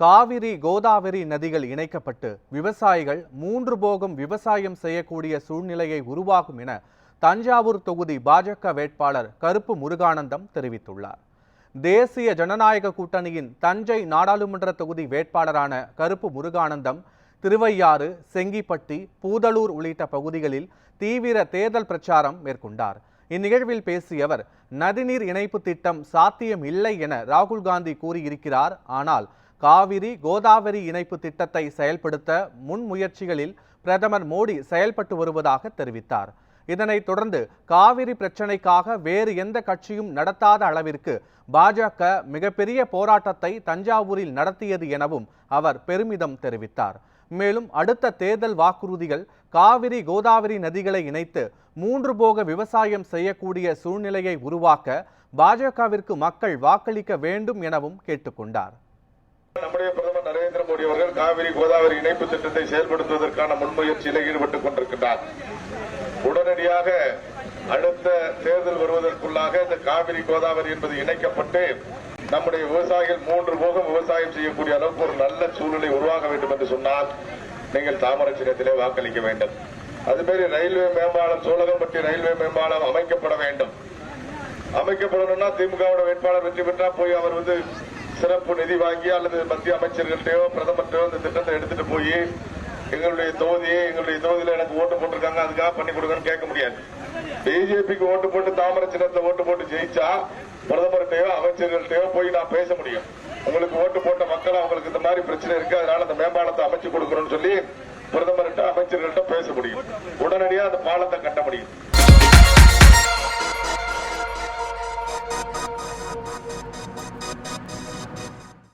காவிரி கோதாவரி நதிகள் இணைக்கப்பட்டு விவசாயிகள் மூன்று போகம் விவசாயம் செய்யக்கூடிய சூழ்நிலையை உருவாகும் என தஞ்சாவூர் தொகுதி பாஜக வேட்பாளர் கருப்பு முருகானந்தம் தெரிவித்துள்ளார். தேசிய ஜனநாயக கூட்டணியின் தஞ்சை நாடாளுமன்ற தொகுதி வேட்பாளரான கருப்பு முருகானந்தம் திருவையாறு செங்கிப்பட்டி பூதலூர் உள்ளிட்ட பகுதிகளில் தீவிர தேர்தல் பிரச்சாரம் மேற்கொண்டார். இந்நிகழ்வில் பேசிய அவர் நதிநீர் இணைப்பு திட்டம் சாத்தியம் இல்லை என ராகுல் காந்தி கூறியிருக்கிறார். ஆனால் காவிரி கோதாவரி இணைப்பு திட்டத்தை செயல்படுத்த முன்முயற்சிகளில் பிரதமர் மோடி செயல்பட்டு வருவதாக தெரிவித்தார். இதனைத் தொடர்ந்து காவிரி பிரச்சினைக்காக வேறு எந்த கட்சியும் நடத்தாத அளவிற்கு பாஜக மிகப்பெரிய போராட்டத்தை தஞ்சாவூரில் நடத்தியது எனவும் அவர் பெருமிதம் தெரிவித்தார். மேலும் அடுத்த தேர்தல் வாக்குறுதிகள் காவிரி கோதாவரி நதிகளை இணைத்து மூன்று போக விவசாயம் செய்யக்கூடிய சூழ்நிலையை உருவாக்க பாஜகவிற்கு மக்கள் வாக்களிக்க வேண்டும் எனவும் கேட்டுக்கொண்டார். நம்முடைய பிரதமர் நரேந்திர மோடி அவர்கள் காவிரி கோதாவரி இணைப்பு திட்டத்தை செயல்படுத்துவதற்கான முன்முயற்சியில் ஈடுபட்டுக் கொண்டிருக்கிறார் உடனடியாக அடுத்த தேர்தல் வருவதற்குள்ளாக இந்த காவிரி கோதாவரி என்பது இணைக்கப்பட்டு நம்முடைய விவசாயிகள் மூன்று போகம் விவசாயம் செய்யக்கூடிய அளவுக்கு ஒரு நல்ல சூழ்நிலை உருவாக வேண்டும் என்று சொன்னால் நீங்கள் தாமரை சின்னத்திலே வாக்களிக்க வேண்டும். அதுமாரி ரயில்வே மேம்பாலம் சோழகம்பட்டி ரயில்வே மேம்பாலம் அமைக்கப்பட வேண்டும். அமைக்கப்படணும்னா திமுகவோட வேட்பாளர் வெற்றி பெற்றா போய் அவர் வந்து சிறப்பு நிதி வாங்கி அல்லது மத்திய அமைச்சர்கள்ட்டையோ பிரதமர்கிட்டயோ இந்த திட்டத்தை எடுத்துட்டு போய் எங்களுடைய தொகுதியை எங்களுடைய தொகுதியில எனக்கு ஓட்டு போட்டிருக்காங்க அதுக்காக பண்ணி கொடுங்கன்னு கேட்க முடியாது. பிஜேபிக்கு ஓட்டு போட்டு தாமரை சின்னத்தை ஓட்டு போட்டு ஜெயிச்சா பிரதமர்கிட்டயோ அமைச்சர்கள்ட்டையோ போய் நான் பேச முடியும். உங்களுக்கு ஓட்டு போட்ட மக்கள் அவங்களுக்கு இந்த மாதிரி பிரச்சனை இருக்கு அதனால அந்த மேம்பாலத்தை அமைச்சு கொடுக்கணும்னு சொல்லி பிரதமர்கிட்ட அமைச்சர்கள்ட்ட பேச முடியும். உடனடியாக அந்த பாலத்தை கட்ட முடியும்.